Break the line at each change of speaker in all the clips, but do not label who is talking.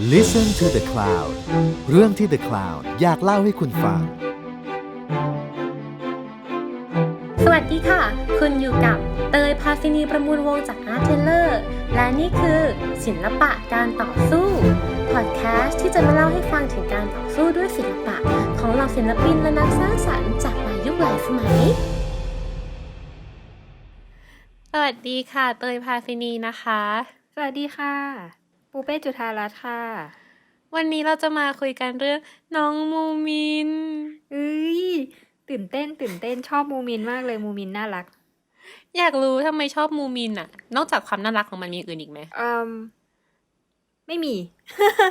Listen to the Cloud เรื่องที่ The Cloud อยากเล่าให้คุณฟัง
สวัสดีค่ะ คุณอยู่กับเตยพาซินีประมูลวงจากอาร์เทเลอร์และนี่คือศิลปะการต่อสู้พอดแคสต์ที่จะมาเล่าให้ฟังถึงการต่อสู้ด้วยศิลปะ ของเหล่าศิลปินและนักสร้างสรรค์จากหลายยุคหลายสมัยสวัสดีค่ะ เตยพาซินีนะคะ
สวัสดีค่ะ ปูเป้จุธารัตน์ค่ะ
วันนี้เราจะมาคุยกันเรื่องน้องมูมิน
เอ้ยตื่นเต้น ตื่นเต้นชอบมูมินมากเลยมูมินน่ารัก
อยากรู้ทำไมชอบมูมินอะนอกจากความน่ารักของมันมีอื่นอีกไหม
อืมไม่มี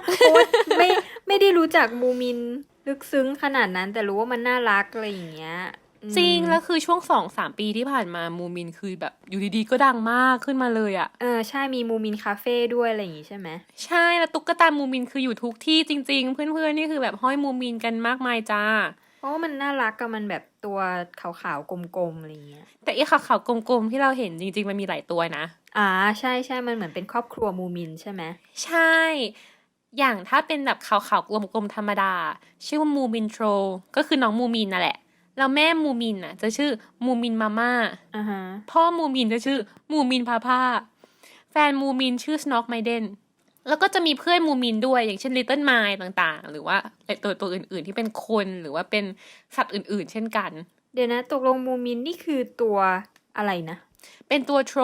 เพราะว่าไม่ไม่ได้รู้จักมูมินลึกซึ้งขนาดนั้น แต่รู้ว่ามันน่ารักอะไรอย่างเงี้ยอืม
จริงแล้วคือช่วงสองสามปีที่ผ่านมามูมินคือแบบอยู่ดีๆก็ดังมากขึ้นมาเลยอะ
เออใช่มีมูมินคาเฟ่ด้วยอะไรอย่างงี้ใช่ไหม
ใช่แล้วตุ๊กตามูมินคืออยู่ทุกที่จริง ๆ เพื่อนๆนี่คือแบบห้อยมูมินกันมากมายจ้า
เพราะว่ามันน่ารักกับมันแบบตัวขาวๆกลมๆอะไรอย่างเงี้ย
แต่ไอ้ขาวๆกลมๆที่เราเห็นจริง ๆ มันมีหลายตัวนะ
อ่าใช่ใช่มันเหมือนเป็นครอบครัวมูมินใช่ไหม
ใช่ อย่างถ้าเป็นแบบขาวๆกลมๆธรรมดา ชื่อว่ามูมินโทรก็คือน้องมูมินนั่นแหละ แล้วแม่มูมินน่ะ จะชื่อมูมินมาม่า
อ่าฮะ
พ่อมูมินจะชื่อมูมินพาพาแฟนมูมินชื่อสโนกไมเดนแล้วก็จะมีเพื่อนมูมินด้วยอย่างเช่นลิตเติ้ลไมล์ต่างๆ หรือว่าไอ้ตัวตัวอื่น ๆที่เป็นคนหรือว่าเป็นสัตว์อื่น ๆ เช่นกัน
เดี๋ยวนะตกลงมูมินนี่คือตัวอะไรนะ
เป็นตัวโทร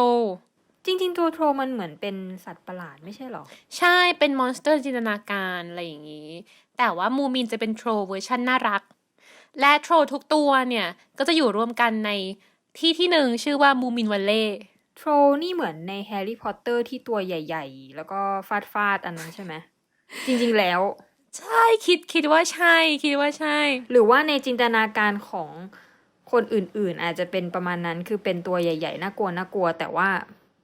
จริง ๆ ตัวโทรมันเหมือนเป็นสัตว์ประหลาดไม่ใช่หรอ
ใช่เป็นมอนสเตอร์จินตนาการอะไรอย่างนี้ แต่ว่ามูมินจะเป็นโทรเวอร์ชันน่ารัก และโทรทุกตัวเนี่ย ก็จะอยู่รวมกันในที่ที่หนึ่งชื่อว่ามูมินวัลเล่
โทรนี่เหมือนในแฮร์รี่พอตเตอร์ที่ตัวใหญ่ ๆ แล้วก็ฟาดฟาดๆอันนั้นใช่ไหม จริงๆแล้ว
ใช่คิดคิดว่าใช่ คิดว่าใช่
หรือว่าในจินตนาการของคนอื่นๆ อาจจะเป็นประมาณนั้นคือเป็นตัวใหญ่ๆ น่ากลัวน่ากลัว แต่ว่า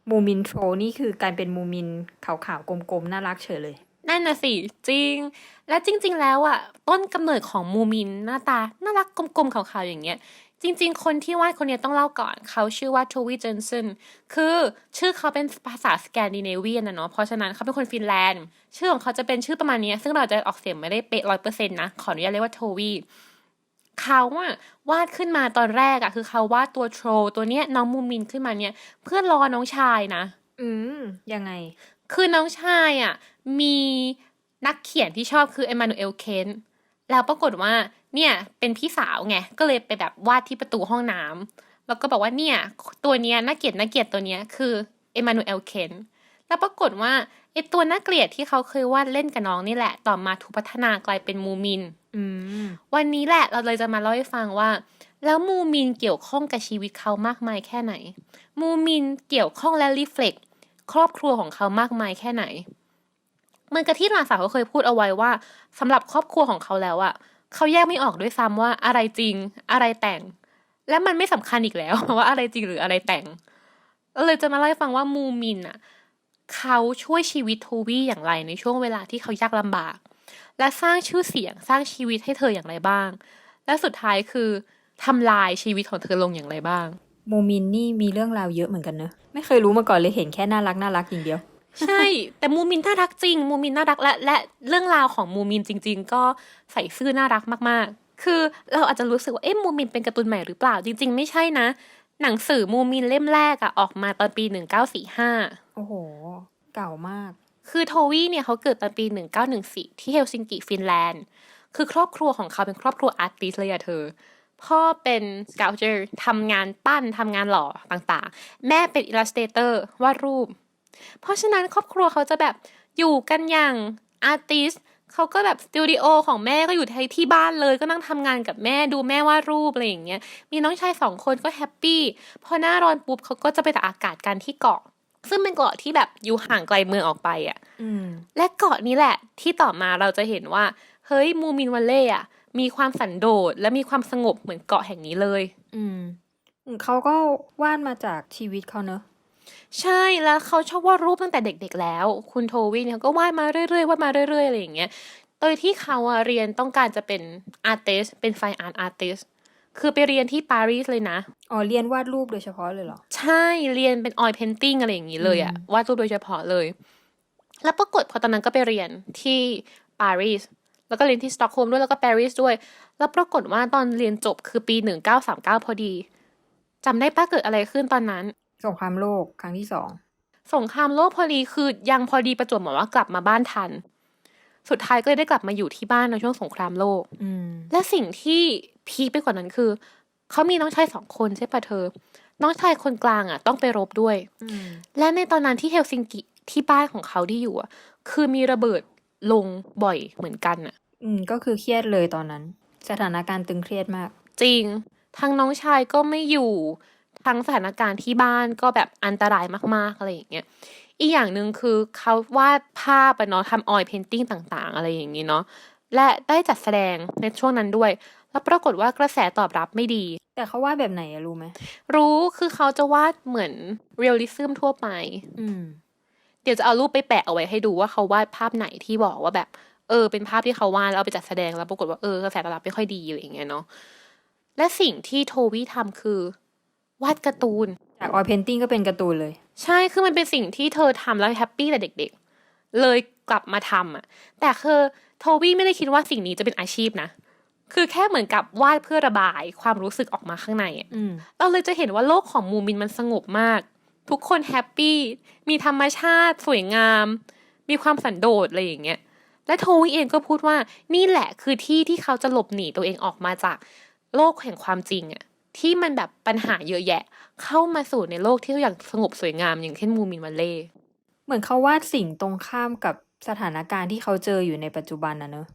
มูมินโทรนี่คือการเป็นมูมินขาวๆกลมๆ น่ารักเฉยเลย
นั่นน่ะสิจริง และจริง ๆ แล้วอะต้นกำเนิดของมูมินหน้าตาน่ารักกลมๆขาวๆอย่างเงี้ยจริง ๆ คนที่วาดคนเนี้ยต้องเล่าก่อน เขาชื่อว่าโทวีเจนสันคือชื่อเขาเป็นภาษาสแกนดิเนเวียนนะเนาะเพราะฉะนั้นเขาเป็นคนฟินแลนด์ ชื่อของเขาจะเป็นชื่อประมาณนี้ ซึ่งเราจะออกเสียงไม่ได้เป๊ะร้อยเปอร์เซ็นต์นะ ขออนุญาตเรียกว่าโทวีเขาอะวาดขึ้นมาตอนแรกอะคือเขาวาดตัวโทรตัวเนี้ยน้องมูมินขึ้นมาเนี่ย เพื่อรอน้องชายนะ
อืมยังไง
คือน้องชายอะมีนักเขียนที่ชอบคือเอมานูเอลเคนแล้วปรากฏว่าเนี่ยเป็นพี่สาวไงก็เลยไปแบบวาดที่ประตูห้องน้ำแล้วก็บอกว่าเนี่ยตัวเนี้ยน่าเกลียดน่าเกลียดตัวเนี้ยคือเอมานูเอลเคนแล้วปรากฏว่าไอตัวน่าเกลียดที่เขาเคยวาดเล่นกับน้องนี่แหละ ต่อมาถูกพัฒนากลายเป็นมูมิน
อืม
วันนี้แหละเราเลยจะมาเล่าให้ฟังว่า แล้วมูมินเกี่ยวข้องกับชีวิตเขามากมายแค่ไหน มูมินเกี่ยวข้องและรีเฟล็ก ครอบครัวของเขามากมายแค่ไหนเหมือนกับที่หลานสาวเขาเคยพูดเอาไว้ว่าสำหรับครอบครัวของเขาแล้วอะเขาแยกไม่ออกด้วยซ้ำว่าอะไรจริง อะไรแต่ง และมันไม่สำคัญอีกแล้วว่าอะไรจริงหรืออะไรแต่งเลยจะมาเล่าให้ฟังว่ามูมินอะเขาช่วยชีวิตโทวี่อย่างไรในช่วงเวลาที่เขายากลำบาก และสร้างชื่อเสียงสร้างชีวิตให้เธออย่างไรบ้าง และสุดท้ายคือทำลายชีวิตของเธอลงอย่างไรบ้าง
มูมินนี่มีเรื่องราวเยอะเหมือนกันเนอะไม่เคยรู้มาก่อนเลยเห็นแค่น่ารักน่ารักอย่างเดียว
ใช่ แต่มูมินน่ารักจริง มูมินน่ารักและและเรื่องราวของมูมินจริง ๆ ก็ใส่ซื่อน่ารักมากๆ คือเราอาจจะรู้สึกว่าเอ๊ะมูมินเป็นการ์ตูนใหม่หรือเปล่า จริง ๆ ไม่ใช่นะ หนังสือมูมินเล่มแรกอะออกมาตอนปี1945
โอ้โห เก่ามาก
คือโทวี่เนี่ยเขาเกิดตอนปี1914ที่เฮลซิงกิฟินแลนด์ คือครอบครัวของเขาเป็นครอบครัวอาร์ติสเลยอะเธอ พ่อเป็นสเกลเจอร์ทำงานปั้นทำงานหล่อต่างๆ แม่เป็นอิลลัสเตเตอร์วาดรูป เพราะฉะนั้นครอบครัวเขาจะแบบอยู่กันอย่างอาร์ติสเขาก็แบบสตูดิโอของแม่ก็อยู่ที่ที่บ้านเลย ก็นั่งทำงานกับแม่ดูแม่วาดรูปอะไรอย่างเงี้ย มีน้องชายสองคนก็แฮปปี้พอหน้าร้อนปุ๊บเขาก็จะไปตากอากาศกันที่เกาะ ซึ่งเป็นเกาะที่แบบอยู่ห่างไกลเมืองออกไปอะ
อืม
และเกาะนี้แหละที่ต่อมาเราจะเห็นว่า เฮ้ยมูมินวัลเล่อะ มีความสันโดษและมีความสงบเหมือนเกาะแห่งนี้เลย
อืมเขาก็วาดมาจากชีวิตเขาเนอะ
ใช่แล้วเขาชอบวาดรูปตั้งแต่เด็ก ๆ แล้ว คุณโทวีเนี่ยเขาก็วาดมาเรื่อยๆวาดมาเรื่อยๆอะไรอย่างเงี้ยโดยที่เขาอะเรียนต้องการจะเป็นอาร์ติสเป็นไฟอาร์ตอาร์ติสคือไปเรียนที่ปารีสเลยนะ
อ๋อ เรียนวาดรูปโดยเฉพาะเลยเหรอ
ใช่ เรียนเป็นออยเพนติ้งอะไรอย่างนี้เลยอะ
อืม
วาดรูปโดยเฉพาะเลย แล้วปรากฏพอตอนนั้นก็ไปเรียนที่ปารีส แล้วก็เรียนที่สต็อกโฮล์มด้วยแล้วก็ปารีสด้วย แล้วปรากฏว่าตอนเรียนจบคือปี 1939 พอดีจำได้ป้าเกิดอะไรขึ้นตอนนั้น
สงครามโลกครั้งที่สอง
สงครามโลกพอดีคือยังพอดีประจวบเหมือนว่ากลับมาบ้านทัน สุดท้ายก็เลยได้กลับมาอยู่ที่บ้านในช่วงสงครามโลก
อืม
และสิ่งที่พีคไปกว่านั้นคือเขามีน้องชายสองคนใช่ปะเธอ น้องชายคนกลางอะ ต้องไปรบด้วย
อืม
และในตอนนั้นที่เฮลซิงกิที่บ้านของเขาที่อยู่อะ คือมีระเบิด ลงบ่อยเหมือนกันอะ
อืมก็คือเครียดเลยตอนนั้น สถานการณ์ตึงเครียดมาก
จริงทางน้องชายก็ไม่อยู่ ทั้งสถานการณ์ที่บ้านก็แบบอันตรายมากๆอะไรอย่างเงี้ยอีกอย่างหนึ่งคือเขาวาดภาพอะเนาะทำออยเพนติ้งต่างๆ อะไรอย่างงี้เนาะและได้จัดแสดงในช่วงนั้นด้วย แล้วปรากฏว่ากระแสตอบรับไม่ดี
แต่เขาว่าแบบไหนอะรู้ไหม
รู้คือเขาจะวาดเหมือนเรียลลิซึมทั่วไป
อืม
เดี๋ยวจะเอารูปไปแปะเอาไว้ให้ดูว่าเขาวาดภาพไหนที่บอกว่าแบบ เออ เป็นภาพที่เขาวาดแล้วเอาไปจัดแสดงแล้วปรากฏว่าเออกระแสตอบรับไม่ค่อยดีอะไรอย่างเงี้ยเนาะและสิ่งที่โทวี่ทำคือวาดการ์ตูน
จากออยเพนติ้งก็เป็นการ์ตูนเลย
ใช่คือมันเป็นสิ่งที่เธอทำแล้วแฮปปี้แต่เด็ก ๆ เลยกลับมาทำอะ แต่คือโทวี่ไม่ได้คิดว่าสิ่งนี้จะเป็นอาชีพนะคือแค่เหมือนกับวาดเพื่อระบายความรู้สึกออกมาข้างในอะ
อืม
เราเลยจะเห็นว่าโลกของมูมินมันสงบมาก ทุกคนแฮปปี้มีธรรมชาติสวยงาม มีความสันโดษอะไรอย่างเงี้ยและโทวี่เองก็พูดว่านี่แหละคือที่ที่เขาจะหลบหนีตัวเองออกมาจากโลกแห่งความจริงอะที่มันแบบปัญหาเยอะแยะ เข้ามาสู่ในโลกที่อย่างสงบสวยงามอย่างเช่นมูมินวันเล่
เหมือนเขาวาดสิ่งตรงข้ามกับสถานการณ์ที่เขาเจออยู่ในปัจจุบันนะเนอะ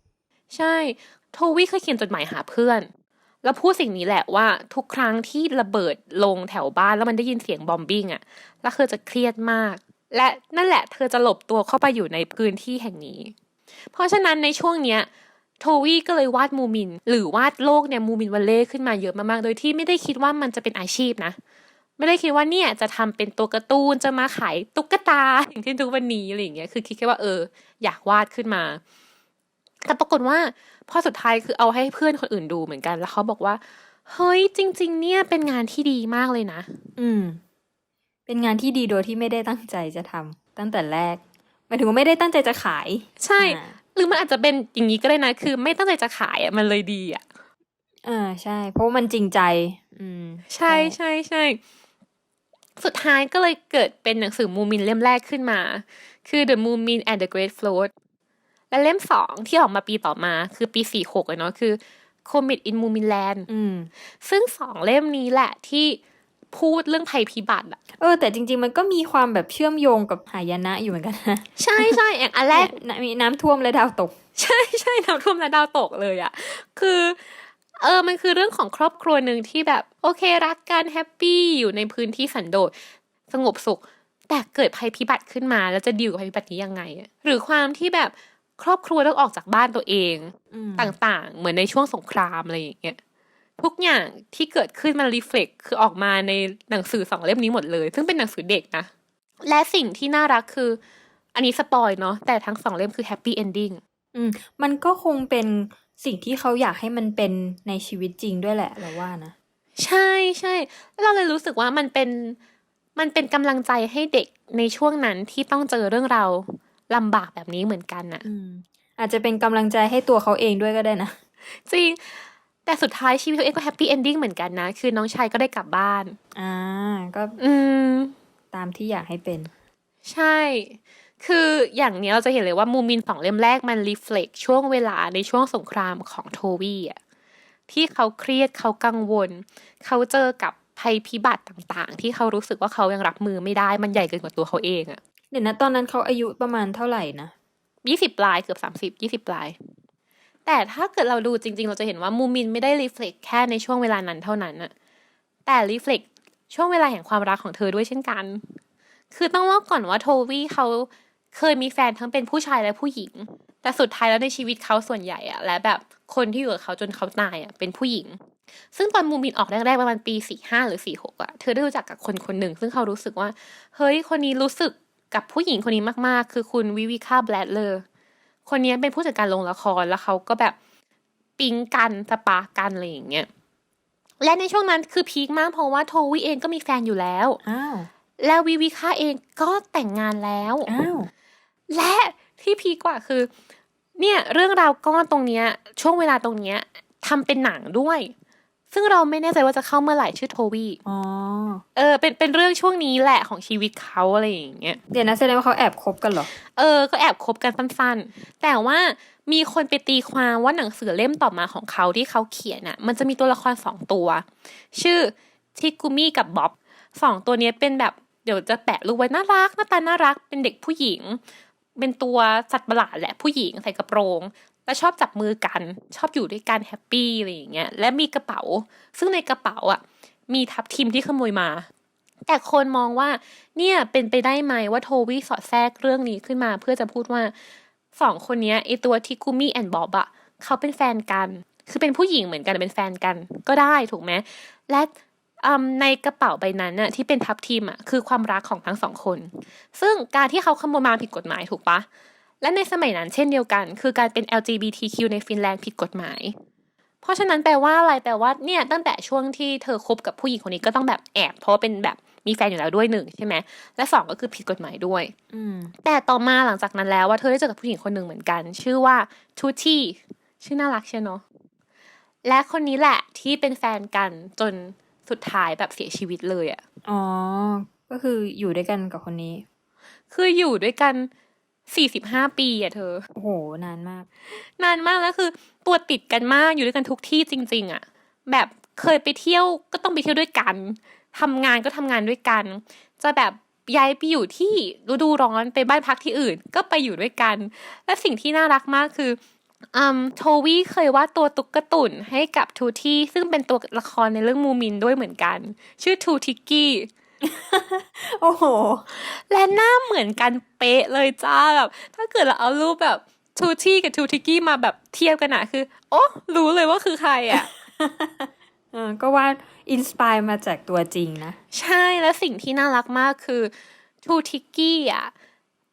ใช่ โทวี่เคยเขียนจดหมายหาเพื่อน แล้วพูดสิ่งนี้แหละว่าทุกครั้งที่ระเบิดลงแถวบ้านแล้วมันได้ยินเสียงบอมบิ้งอะแล้วเธอจะเครียดมาก และนั่นแหละเธอจะหลบตัวเข้าไปอยู่ในพื้นที่แห่งนี้ เพราะฉะนั้นในช่วงเนี้ยโทวี่ก็เลยวาดมูมิน หรือวาดโลกเนี่ยมูมินวันเล่ขึ้นมาเยอะมากๆ โดยที่ไม่ได้คิดว่ามันจะเป็นอาชีพนะ ไม่ได้คิดว่าเนี่ยจะทำเป็นตัวการ์ตูนจะมาขายตุ๊กตาอย่างที่ทุกวันนี้อะไรอย่างเงี้ยคือคิดแค่ว่าเออ อยากวาดขึ้นมา แต่ปรากฏว่า พอสุดท้ายคือเอาให้เพื่อนคนอื่นดูเหมือนกันแล้วเขาบอกว่า เฮ้ยจริง ๆ เนี่ยเป็นงานที่ดีมากเลยนะ
อืม เป็นงานที่ดีโดยที่ไม่ได้ตั้งใจจะทำตั้งแต่แรกหมายถึงว่าไม่ได้ตั้งใจจะขาย
ใช่
อ่า
หรือมันอาจจะเป็นอย่างนี้ก็ได้นะ คือไม่ตั้งใจจะขายอะมันเลยดีอะ
อ่าใช่ เพราะว่ามันจริงใจ อืม
ใช่ใช่ใช่สุดท้ายก็เลยเกิดเป็นหนังสือมูมินเล่มแรกขึ้นมา คือ The Moomin and the Great Float และเล่มสองที่ออกมาปีต่อมาคือปีสี่หกเนาะคือ Comet in Moomin Land
อืม
ซึ่งสองเล่มนี้แหละที่พูดเรื่องภัยพิบัติอะ
เออแต่จริง ๆ มันก็มีความแบบเชื่อมโยงกับหายนะอยู่เหมือนกันนะ
ใช่ใช่อย่างอันแรก
เนี่ยมีน้ำท่วมและดาวตก
ใช่ใช่น้ำท่วมและดาวตกเลยอะคือเออมันคือเรื่องของครอบครัวหนึ่งที่แบบ โอเครักกันแฮปปี้อยู่ในพื้นที่สันโดษสงบสุข แต่เกิดภัยพิบัติขึ้นมา แล้วจะดีลกับภัยพิบัตินี้ยังไงอะหรือความที่แบบ ครอบครัวต้องออกจากบ้านตัวเอง
อืม
ต่างๆ เหมือนในช่วงสงครามอะไรอย่างเงี้ยทุกอย่างที่เกิดขึ้นมันรีเฟล็กคือออกมาในหนังสือสองเล่มนี้หมดเลย ซึ่งเป็นหนังสือเด็กนะ และสิ่งที่น่ารักคือ อันนี้สปอยเนาะแต่ทั้งสองเล่มคือแฮปปี้เอนดิ้ง
อืมมันก็คงเป็นสิ่งที่เขาอยากให้มันเป็นในชีวิตจริงด้วยแหละเราว่านะ
ใช่ใช่แล้วเราเลยรู้สึกว่ามันเป็นมันเป็นกำลังใจให้เด็กในช่วงนั้นที่ต้องเจอเรื่องราว ลำบากแบบนี้เหมือนกันน่ะ
อืมอาจจะเป็นกำลังใจให้ตัวเขาเองด้วยก็ได้นะ
จริง แต่สุดท้ายชีวิตตัวเองก็แฮปปี้เอนดิ้งเหมือนกันนะ คือน้องชายก็ได้กลับบ้าน
อ่า ก็
อืม
ตามที่อยากให้เป็น
ใช่ คืออย่างเนี้ยเราจะเห็นเลยว่ามูมินสองเล่มแรกมันรีเฟล็กช่วงเวลาในช่วงสงครามของโทวี่อะที่เขาเครียดเขากังวล เขาเจอกับภัยพิบัติต่างๆ ที่เขารู้สึกว่าเขายังรับมือไม่ได้มันใหญ่เกินกว่าตัวเขาเองอะ
เดี๋ยวนะ ตอนนั้นเขาอายุประมาณเท่าไหร่นะ
ยี่สิบปลายเกือบสามสิบยี่สิบปลาย แต่ถ้าเกิดเราดูจริง ๆ เราจะเห็นว่ามูมินไม่ได้รีเฟล็กแค่ในช่วงเวลานั้นเท่านั้นอะแต่รีเฟล็กช่วงเวลาแห่งความรักของเธอด้วยเช่นกัน คือต้องเล่าก่อนว่าโทวี่เขาเคยมีแฟนทั้งเป็นผู้ชายและผู้หญิง แต่สุดท้ายแล้วในชีวิตเขาส่วนใหญ่อะและแบบคนที่อยู่กับเขาจนเขาตายอะเป็นผู้หญิง ซึ่งตอนมูมินออกแรกๆประมาณปีสี่ห้าหรือสี่หกอะเธอได้รู้จักกับคนคนหนึ่งซึ่งเขารู้สึกว่า เฮ้ยคนนี้รู้สึก กับผู้หญิงคนนี้มากๆ คือคุณวิวิคาแบลดเลอร์คนนี้เป็นผู้จัดการโรงละครแล้วเขาก็แบบปิ๊งกันสปาร์กกันอะไรอย่างเงี้ยและในช่วงนั้นคือพีคมากเพราะว่าโทวี่เองก็มีแฟนอยู่แล้ว
อ้าว
แล้ววิวิคาเองก็แต่งงานแล้ว
อ้าว
และที่ที่พีคกว่าคือ เนี่ยเรื่องราวก้อนตรงเนี้ย ช่วงเวลาตรงเนี้ยทำเป็นหนังด้วย ซึ่งเราไม่แน่ใจว่าจะเข้าเมื่อไหร่ชื่อโทวี
อ๋อ
เออเป็นเป็นเรื่องช่วงนี้แหละของชีวิตเขาอะไรอย่างเงี้ย
เดี๋ยวนะแสดงว่าเขาแอบคบกันเหรอ
เออ ก็แอบคบกันสั้นๆ แต่ว่ามีคนไปตีความว่าหนังสือเล่มต่อมาของเขาที่เขาเขียนน่ะ มันจะมีตัวละครสองตัว ชื่อทิกุมิกับบ๊อบสองตัวเนี้ยเป็นแบบเดี๋ยวจะแปะรูปไว้น่ารักหน้าตาน่ารักเป็นเด็กผู้หญิง เป็นตัวสัตว์ประหลาดแหละผู้หญิงใส่กระโปรง และชอบจับมือกัน ชอบอยู่ด้วยกันแฮปปี้อะไรอย่างเงี้ยและมีกระเป๋า ซึ่งในกระเป๋าอะมีทับทิมที่ขโมยมา แต่คนมองว่าเนี่ยเป็นไปได้ไหมว่าโทวี่สอดแทรกเรื่องนี้ขึ้นมา เพื่อจะพูดว่าสองคนเนี้ยไอตัวทิกุมิแอนบ๊อบอะเขาเป็นแฟนกัน คือเป็นผู้หญิงเหมือนกันเป็นแฟนกันก็ได้ถูกไหมและในกระเป๋าใบนั้นน่ะที่เป็นทับทิมอะคือความรักของทั้งสองคน ซึ่งการที่เขาขโมยมาผิดกฎหมายถูกปะ และในสมัยนั้นเช่นเดียวกัน คือการเป็น LGBTQ ในฟินแลนด์ผิดกฎหมาย เพราะฉะนั้นแปลว่าอะไรแปลว่าเนี่ยตั้งแต่ช่วงที่เธอคบกับผู้หญิงคนนี้ก็ต้องแบบแอบเพราะว่าเป็นแบบมีแฟนอยู่แล้วด้วยหนึ่งใช่ไหมและสองก็คือผิดกฎหมายด้วย
อืม
แต่ต่อมาหลังจากนั้นแล้วว่าเธอได้เจอกับผู้หญิงคนหนึ่งเหมือนกัน ชื่อว่าทูตี้ชื่อน่ารักใช่เนาะและคนนี้แหละที่เป็นแฟนกันจนสุดท้ายแบบเสียชีวิตเลยอะ
อ๋อ ก็คืออยู่ด้วยกันกับคนนี้
คืออยู่ด้วยกัน สี่สิบห้าปีอะเธอ
โอ้โห นานมาก
นานมากแล้วคือ ตัวติดกันมากอยู่ด้วยกันทุกที่จริง ๆอะแบบเคยไปเที่ยวก็ต้องไปเที่ยวด้วยกันทำงานก็ทำงานด้วยกัน จะแบบย้ายไปอยู่ที่ฤดูร้อนไปบ้านพักที่อื่น ก็ไปอยู่ด้วยกัน และสิ่งที่น่ารักมากคืออืมโทวี่เคยวาดตัวตุ๊กตุ่นให้กับทูที่ซึ่งเป็นตัวละครในเรื่องมูมินด้วยเหมือนกัน ชื่อทูทิกกี้
โอ้โห
และหน้าเหมือนกันเป๊ะเลยจ้าแบบ ถ้าเกิดเราเอารูปแบบทูที่กับทูทิกกี้มาแบบเทียบกันอะคือ โอ้รู้เลยว่าคือใครอะ
เออก็ว่าอินสปายมาจากตัวจริงนะ
ใช่และสิ่งที่น่ารักมากคือทูทิกกี้อะ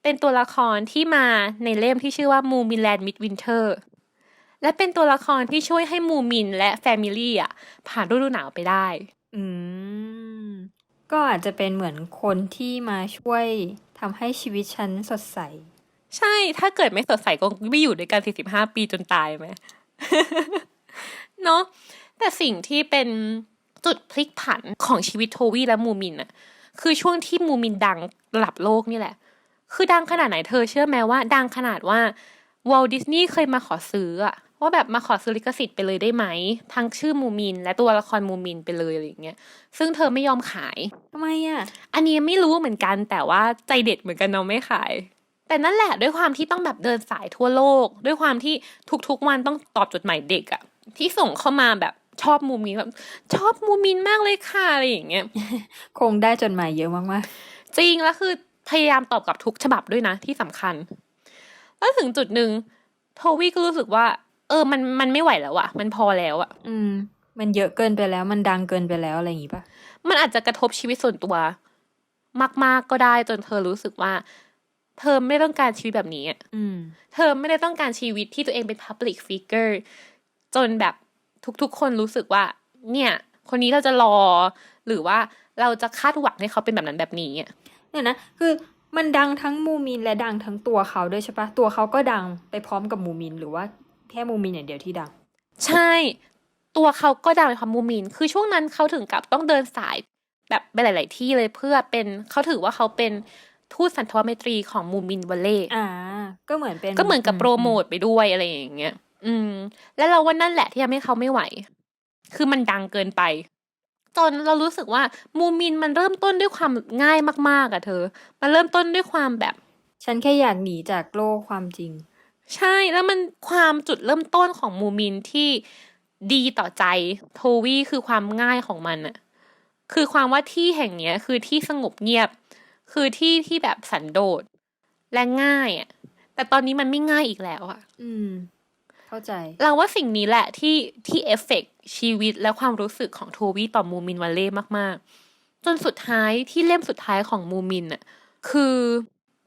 เป็นตัวละครที่มาในเล่มที่ชื่อว่ามูมินแลนด์มิดวินเทอร์และเป็นตัวละครที่ช่วยให้มูมินและแฟมิลี่อะผ่านฤดูหนาวไปได้
อืม ก็อาจจะเป็นเหมือนคนที่มาช่วยทำให้ชีวิตฉันสดใส
ใช่ถ้าเกิดไม่สดใสก็ไม่อยู่ด้วยกัน45 ปีจนตายไหมเนาะแต่สิ่งที่เป็นจุดพลิกผันของชีวิตโทวี่และมูมินอะคือช่วงที่มูมินดังระดับโลกนี่แหละ คือดังขนาดไหนเธอเชื่อไหมว่า ดังขนาดว่าวอลดิสนีย์เคยมาขอซื้ออะ ว่าแบบมาขอซื้อลิขสิทธิ์ไปเลยได้ไหม ทั้งชื่อมูมิน และตัวละครมูมินไปเลยอะไรอย่างเงี้ยซึ่งเธอไม่ยอมขาย
ทำไมอะ
อันนี้ไม่รู้เหมือนกันแต่ว่าใจเด็ดเหมือนกันเนาะไม่ขาย แต่นั่นแหละด้วยความที่ต้องแบบเดินสายทั่วโลก ด้วยความที่ทุกๆวันต้องตอบจดหมายเด็กอะที่ส่งเข้ามาแบบชอบมูมินแบบชอบมูมินมากเลยค่ะอะไรอย่างเงี้ย
คงได้จดหมายเยอะมาก
จริงแล้วคือพยายามตอบกลับทุกฉบับด้วยนะที่สำคัญ แล้วถึงจุดหนึ่งโทวี่ก็รู้สึกว่า เออ มันมันไม่ไหวแล้วอะมันพอแล้วอะ
ๆอืม มันเยอะเกินไปแล้ว มันดังเกินไปแล้วอะไรอย่างงี้ปะ
มันอาจจะกระทบชีวิตส่วนตัว มาก ๆก็ได้จนเธอรู้สึกว่า เธอไม่ต้องการชีวิตแบบนี้อะ
อืม
เธอไม่ได้ต้องการชีวิตที่ตัวเองเป็น Public Figure จนแบบทุกๆ คนรู้สึกว่า เนี่ย คนนี้เราจะรอ หรือว่าเราจะคาดหวังให้เขาเป็นแบบนั้นแบบนี้อะ
เนี่ยนะคือมันดังทั้งมูมินและดังทั้งตัวเขาด้วยใช่ปะตัวเขาก็ดังไปพร้อมกับมูมินหรือว่า แค่มูมินอย่างเดียวที่ดัง
ใช่ ตัวเขาก็ดังในความมูมิน คือช่วงนั้นเขาถึงกับต้องเดินสายแบบไปหลาย ๆ ที่เลยเพื่อเป็นเขาถือว่าเขาเป็นทูตสันทวไมตรีของมูมินวัลเล่
อ่า ก็เหมือนเป็น
ก็เหมือนกับโปรโมทไปด้วยอะไรอย่างเงี้ย อืม แล้วเราว่านั่นแหละที่ทำให้เขาไม่ไหว คือมันดังเกินไป จนเรารู้สึกว่ามูมินมันเริ่มต้นด้วยความง่ายมาก ๆอะเธอ มันเริ่มต้นด้วยความแบบ
ฉันแค่อยากหนีจากโลกความจริง
ใช่แล้วมันความจุดเริ่มต้นของมูมินที่ดีต่อใจโทวี่คือความง่ายของมันอะคือความว่าที่แห่งเนี้ย คือที่สงบเงียบ คือที่ที่แบบสันโดษและง่ายอะแต่ตอนนี้มันไม่ง่ายอีกแล้วอะ
อืม เข้าใจ
เราว่าสิ่งนี้แหละที่ที่เอฟเฟกต์ชีวิตและความรู้สึกของโทวี่ต่อมูมินวัลเล่มาก ๆ จนสุดท้ายที่เล่มสุดท้ายของมูมินอะคือ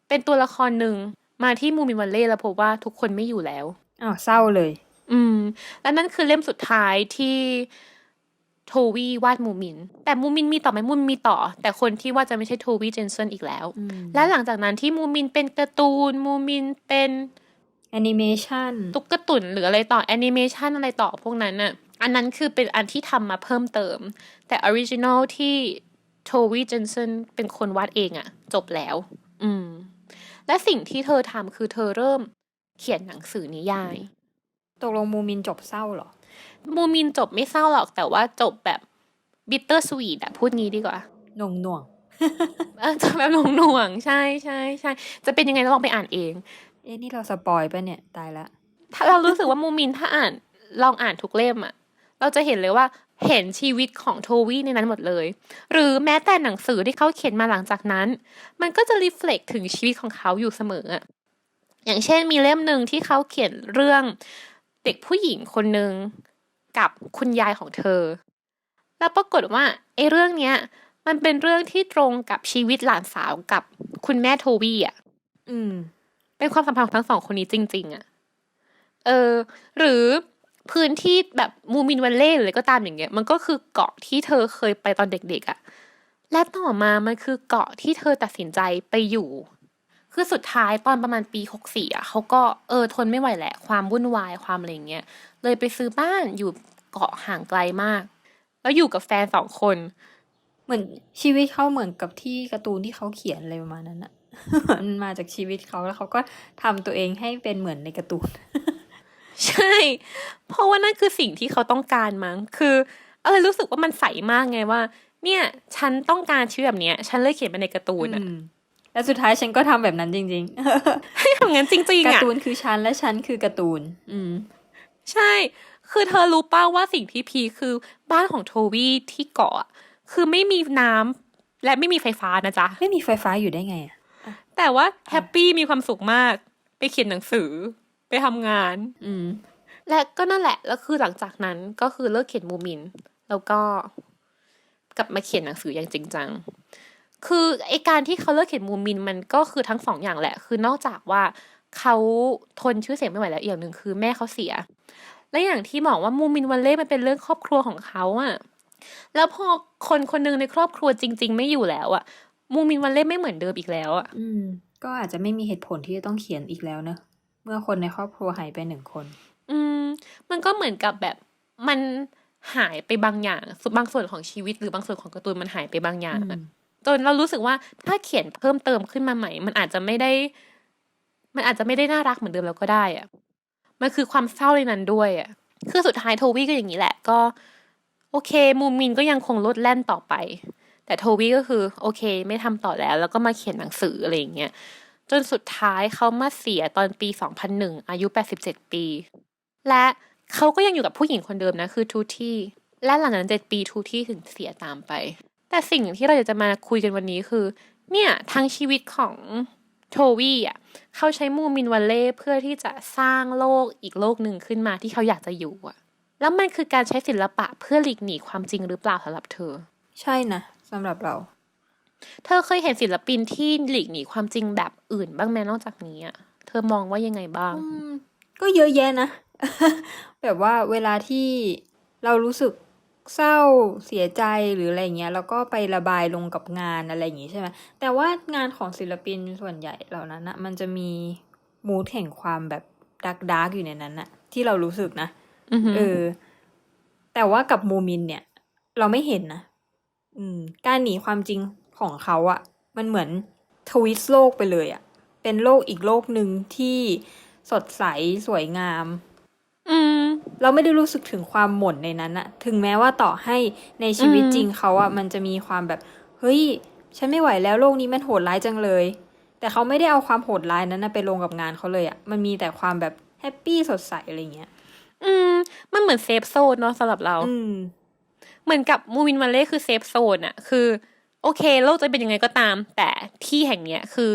เป็นตัวละครหนึ่ง มาที่มูมินวัลเล่แล้วพบว่าทุกคนไม่อยู่แล้ว
อ้าวเศร้าเลย
อืม และนั่นคือเล่มสุดท้ายที่โทวีวาดมูมิน แต่มูมินมีต่อไหมมูมินมีต่อ แต่คนที่ว่าจะไม่ใช่โทวีเจนเซนอีกแล้ว
อืม
และหลังจากนั้นที่มูมินเป็นการ์ตูน มูมินเป็น
แอนิเมชัน
ตุ๊กตาตุ่นหรืออะไรต่อแอนิเมชันอะไรต่อพวกนั้นน่ะ อันนั้นคือเป็นอันที่ทำมาเพิ่มเติม แต่ออริจินอลที่โทวีเจนเซนเป็นคนวาดเองอะจบแล้ว อืม และสิ่งที่เธอทำคือเธอเริ่มเขียนหนังสือนิยาย
ตกลงมูมินจบเศร้าเหรอ
มูมินจบไม่เศร้าหรอก แต่ว่าจบแบบบิตเตอร์สวีทอะพูดงี้ดีกว่า
หน่วงหน่วง
เออจะแบบหน่วงๆใช่ใช่ใช่จะเป็นยังไงลองไปอ่านเอง
เอ๊ะนี่เราสปอยปะเนี่ยตายละ
ถ้าเรารู้สึกว่ามูมินถ้าอ่านลองอ่านทุกเล่มอะ เราจะเห็นเลยว่าเห็นชีวิตของโทวี่ในนั้นหมดเลย หรือแม้แต่หนังสือที่เขาเขียนมาหลังจากนั้น มันก็จะรีเฟล็กถึงชีวิตของเขาอยู่เสมออะอย่างเช่นมีเล่มหนึ่งที่เขาเขียนเรื่องเด็กผู้หญิงคนหนึ่งกับคุณยายของเธอ แล้วปรากฏว่าไอ้เรื่องเนี้ย มันเป็นเรื่องที่ตรงกับชีวิตหลานสาวกับคุณแม่โทวี่อะ
อืม
เป็นความสัมพันธ์ของทั้งสองคนนี้จริง ๆอะเออ หรือ พื้นที่แบบมูมินวันเล่หรือก็ตามอย่างเงี้ย มันก็คือเกาะที่เธอเคยไปตอนเด็กๆอะและต่อมามันคือเกาะที่เธอตัดสินใจไปอยู่ คือสุดท้ายตอนประมาณปีหกสี่อะเขาก็เออทนไม่ไหวแหละ ความวุ่นวายความอะไรเงี้ย เลยไปซื้อบ้านอยู่เกาะห่างไกลมาก แล้วอยู่กับแฟนสองคน
เหมือนชีวิตเขาเหมือนกับที่การ์ตูนที่เขาเขียนอะไรประมาณนั้นอะมันมาจากชีวิตเขาแล้วเขาก็ทำตัวเองให้เป็นเหมือนในการ์ตูน
ใช่ เพราะว่านั่นคือสิ่งที่เขาต้องการมั้ง คืออะไรรู้สึกว่ามันใสมากไงว่า เนี่ย ฉันต้องการชีวิตแบบเนี้ย ฉันเลยเขียนไปในการ์ตูนอะ
อืมแล้วสุดท้ายฉันก็ทำแบบนั้นจริง
ให้ทำงั้นจริง
ๆ
ๆ
การ์
อะ
ตูนคือฉันและฉันคือการ์ตูน อืม
ใช่ คือเธอรู้ป้าว่าสิ่งที่พีคคือบ้านของโทวี่ที่เกาะอะคือไม่มีน้ำและไม่มีไฟฟ้านะจ๊ะ
ไม่มีไฟฟ้าอยู่ได้ไงอะ
แต่ว่าแฮปปี้มีความสุขมาก ไปเขียนหนังสือไป ทำงาน
อืม
และก็นั่นแหละ แล้วคือหลังจากนั้นก็คือเลิกเขียนมูมิน แล้วก็กลับมาเขียนหนังสืออย่างจริงจัง คือไอการที่เขาเลิกเขียนมูมินมันก็คือทั้งสองอย่างแหละ คือนอกจากว่าเขาทนชื่อเสียงไม่ไหวแล้วอีกอย่างหนึ่งคือแม่เขาเสีย และอย่างที่บอกว่ามูมินวันเล่มันเป็นเรื่องครอบครัวของเขาอะแล้วพอคนคนหนึ่งในครอบครัวจริง ๆ ไม่อยู่แล้วอะมูมินวันเล่ไม่เหมือนเดิมอีกแล้วอะ
อืม ก็อาจจะไม่มีเหตุผลที่จะต้องเขียนอีกแล้วเนอะ เมื่อคนในครอบครัวหายไปหนึ่งคน
อืม มันก็เหมือนกับแบบมันหายไปบางอย่างส่วนบางส่วนของชีวิต หรือบางส่วนของการ์ตูนมันหายไปบางอย่างอะจนเรารู้สึกว่าถ้าเขียนเพิ่มเติมขึ้นมาใหม่ มันอาจจะไม่ได้ มันอาจจะไม่ได้น่ารักเหมือนเดิมแล้วก็ได้อะมันคือความเศร้าในนั้นด้วยอะคือสุดท้ายโทวี่ก็อย่างนี้แหละก็ โอเค มูมินก็ยังคงลดแล่นต่อไป แต่โทวี่ก็คือ โอเค ไม่ทำต่อแล้ว แล้วก็มาเขียนหนังสืออะไรอย่างเงี้ย จนสุดท้ายเขามาเสียตอนปี 2001 อายุ 87 ปี และเขาก็ยังอยู่กับผู้หญิงคนเดิมนะคือทูที่และหลังจากนั้นเจ็ดปีทูที่ถึงเสียตามไป แต่สิ่งที่เราจะมาคุยกันวันนี้คือ เนี่ยทั้งชีวิตของโทวี่อะเขาใช้มูมินวัลเล่เพื่อที่จะสร้างโลกอีกโลกหนึ่งขึ้นมาที่เขาอยากจะอยู่อะ แล้วมันคือการใช้ศิลปะเพื่อหลีกหนีความจริงหรือเปล่าสำหรับเธอ
ใช่นะสำหรับเรา
เธอเคยเห็นศิลปินที่หลีกหนีความจริงแบบอื่นบ้างไหมนอกจากนี้อะเธอมองว่ายังไงบ้าง
อืมก็เยอะแยะนะ แบบว่าเวลาที่เรารู้สึกเศร้าเสียใจหรืออะไรเงี้ยแล้วก็ไประบายลงกับงานอะไรอย่างงี้ใช่ไหมแต่ว่างานของศิลปินส่วนใหญ่เหล่านั้นนะมันจะมีมูดแห่งความแบบดักดักอยู่ในนั้นนะที่เรารู้สึกนะ
อือหือ
เออ แต่ว่ากับมูมินเนี่ย เราไม่เห็นนะอืม การหนีความจริง ของเขาอะมันเหมือนทวิสต์โลกไปเลยอะเป็นโลกอีกโลกหนึ่งที่สดใสสวยงาม
อืม
เราไม่ได้รู้สึกถึงความหม่นในนั้นอะถึงแม้ว่าต่อให้ในชีวิต
อืม
จริงเขาอะมันจะมีความแบบ เฮ้ย ฉันไม่ไหวแล้วโลกนี้มันโหดร้ายจังเลย แต่เขาไม่ได้เอาความโหดร้ายนั้นนะไปลงกับงานเขาเลยอะมันมีแต่ความแบบแฮปปี้สดใสอะไรเงี้ย
อืม มันเหมือนเซฟโซนเนาะสำหรับเรา
อืม
เหมือนกับมูวินวันเล่คือเซฟโซนอะคือ โอเค โลกจะเป็นยังไงก็ตาม แต่ที่แห่งเนี้ยคือ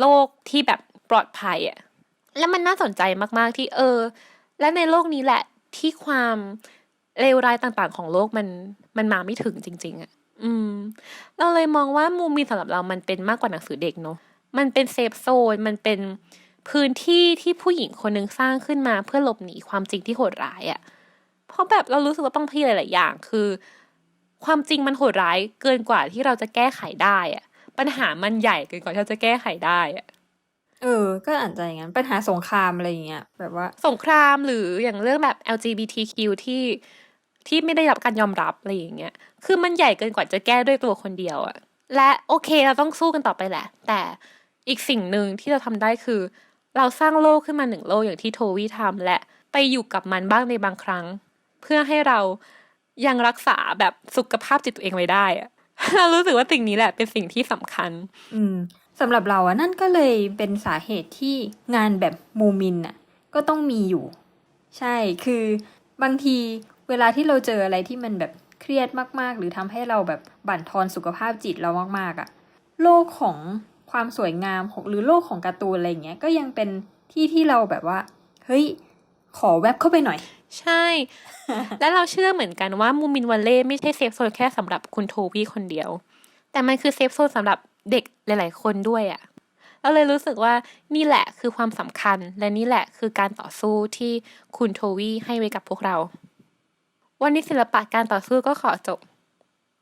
โลกที่แบบปลอดภัยอะแล้วมันน่าสนใจมาก ๆ ที่เออ และในโลกนี้แหละที่ความเลวร้ายต่างๆ ของโลกมันมันมาไม่ถึงจริง ๆอะอืม เราเลยมองว่ามูมินสำหรับเรามันเป็นมากกว่าหนังสือเด็กเนาะมันเป็นเซฟโซนมันเป็นพื้นที่ที่ผู้หญิงคนหนึ่งสร้างขึ้นมาเพื่อหลบหนีความจริงที่โหดร้ายอะเพราะแบบเรารู้สึกว่าบางทีหลาย ๆ อย่าง คือ ความจริงมันโหดร้ายเกินกว่าที่เราจะแก้ไขได้อะปัญหามันใหญ่เกินกว่าที่เราจะแก้ไขได้อะ
เออ ก็อาจจะอย่างนั้นปัญหาสงครามอะไรอย่างเงี้ยแบบว่า
สงครามหรืออย่างเรื่องแบบ LGBTQ ที่ที่ไม่ได้รับการยอมรับอะไรอย่างเงี้ย คือมันใหญ่เกินกว่าจะแก้ด้วยตัวคนเดียวอะและโอเคเราต้องสู้กันต่อไปแหละ แต่อีกสิ่งหนึ่งที่เราทำได้คือ เราสร้างโลกขึ้นมาหนึ่งโลกอย่างที่โทวี่ทำและไปอยู่กับมันบ้างในบางครั้ง เพื่อให้เรา ยังรักษาแบบสุขภาพจิตตัวเองไว้ได้อะเรารู้สึกว่าสิ่งนี้แหละเป็นสิ่งที่สำคัญ
อืมสำหรับเราอะนั่นก็เลยเป็นสาเหตุที่งานแบบมูมินอะก็ต้องมีอยู่ ใช่คือบางทีเวลาที่เราเจออะไรที่มันแบบเครียดมากๆ หรือทำให้เราแบบบั่นทอนสุขภาพจิตเรามากๆอะโลกของความสวยงามของหรือโลกของการ์ตูนอะไรอย่างเงี้ยก็ยังเป็นที่ที่เราแบบว่า เฮ้ย ขอแวบเข้าไปหน่อย
ใช่ และเราเชื่อเหมือนกันว่ามูมินวันเล่ไม่ใช่เซฟโซนแค่สำหรับคุณโทบี้คนเดียว แต่มันคือเซฟโซนสำหรับเด็กหลาย ๆ คนด้วยอะ่ะเราเลยรู้สึกว่านี่แหละคือความสำคัญ และนี่แหละคือการต่อสู้ที่คุณโทวี่ให้ไว้กับพวกเรา วันนี้ศิลปะการต่อสู้ก็ขอจบ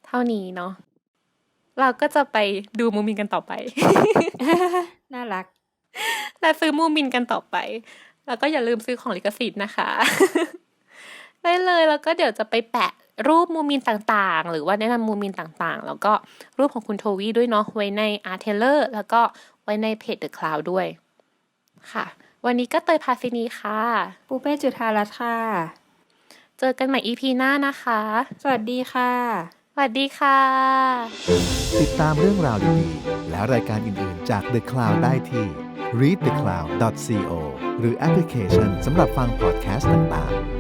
เท่านี้เนาะเราก็จะไปดูมูมินกันต่อไป
น่ารัก
และซื้อมูมินกันต่อไป แล้วก็อย่าลืมซื้อของลิขสิทธิ์นะคะ ได้เลยแล้วก็เดี๋ยวจะไปแปะรูปมูมินต่างๆ หรือว่าแนะนำมูมินต่างๆ แล้วก็รูปของคุณโทวี่ด้วยเนาะไว้ใน Art t a i l o r แล้วก็ไว้ในเพจ The Cloud ด้วย ค่ะ วันนี้ก็เตยพาซินีค่ะ
ปูเป้จุธารัตน์ค่ะ
เจอกันใหม่ EP หน้านะคะ
สวัสดีค่ะ
สวัสดีค่ะ
ติดตามเรื่องราวดีๆ และรายการอื่น ๆ จาก The Cloud ได้ที่ readthecloud.co หรือแอปพลิเคชันสำหรับฟังพอดแคสต์ต่าง ๆ